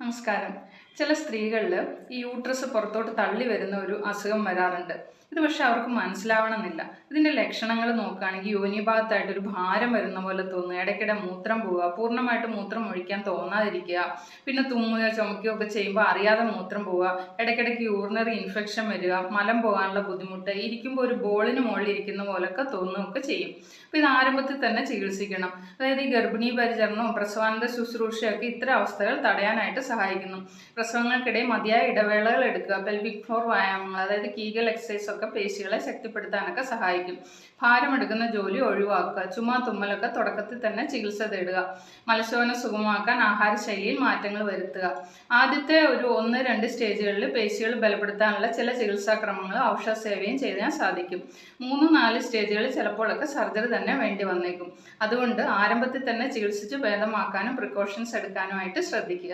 നമസ്കാരം. ചില സ്ത്രീകളിൽ ഈ യൂട്രസ് പുറത്തോട്ട് തള്ളി വരുന്ന ഒരു അസുഖം വരാറുണ്ട്. ഇത് പക്ഷെ അവർക്ക് മനസ്സിലാവണമെന്നില്ല. ഇതിന്റെ ലക്ഷണങ്ങൾ നോക്കുകയാണെങ്കിൽ യോനിഭാഗത്തായിട്ട് ഒരു ഭാരം വരുന്ന പോലെ തോന്നുക ഇടയ്ക്കിടെ മൂത്രം പോവുക പൂർണമായിട്ട് മൂത്രം ഒഴിക്കാൻ തോന്നാതിരിക്കുക പിന്നെ തുമ്മുകയോ ചുമക്കുകയോ ഒക്കെ ചെയ്യുമ്പോൾ അറിയാതെ മൂത്രം പോവുക ഇടയ്ക്കിടയ്ക്ക് യൂറിനറി ഇൻഫെക്ഷൻ വരിക മലം പോകാനുള്ള ബുദ്ധിമുട്ട് ഇരിക്കുമ്പോൾ ഒരു ബോളിന് മുകളിൽ ഇരിക്കുന്ന പോലൊക്കെ തോന്നുകയൊക്കെ ചെയ്യും. അപ്പോൾ ഇത് ആരംഭത്തിൽ തന്നെ ചികിത്സിക്കണം. അതായത് ഈ ഗർഭിണി പരിചരണവും പ്രസവാനന്ദ ശുശ്രൂഷയൊക്കെ ഇത്തരം അവസ്ഥകൾ തടയാനായിട്ട് സഹായിക്കുന്നു. പ്രസവങ്ങൾക്കിടെ മതിയായ ഇടവേളകൾ എടുക്കുക. പെൽവിക് ഫ്ലോർ വ്യായാമങ്ങൾ അതായത് കീഗൽ എക്സസൈസ് ഒക്കെ പേശികളെ ശക്തിപ്പെടുത്താനൊക്കെ സഹായിക്കും. ഭാരമെടുക്കുന്ന ജോലി ഒഴിവാക്കുക. ചുമ തുമ്മലൊക്കെ തുടക്കത്തിൽ തന്നെ ചികിത്സ തേടുക. മലശോധന സുഗമമാക്കാൻ ആഹാരശൈലിയിൽ മാറ്റങ്ങൾ വരുത്തുക. ആദ്യത്തെ ഒരു ഒന്ന് രണ്ട് സ്റ്റേജുകളിൽ പേശികൾ ബലപ്പെടുത്താനുള്ള ചില ചികിത്സാക്രമങ്ങൾ ഔഷധ സേവയും ചെയ്യാൻ സാധിക്കും. മൂന്ന് നാല് സ്റ്റേജുകളിൽ ചിലപ്പോഴൊക്കെ സർജറി തന്നെ വേണ്ടി വന്നേക്കും. അതുകൊണ്ട് ആരംഭത്തിൽ തന്നെ ചികിത്സിച്ച് ഭേദമാക്കാനും പ്രിക്കോഷൻസ് എടുക്കാനുമായിട്ട് ശ്രദ്ധിക്കുക.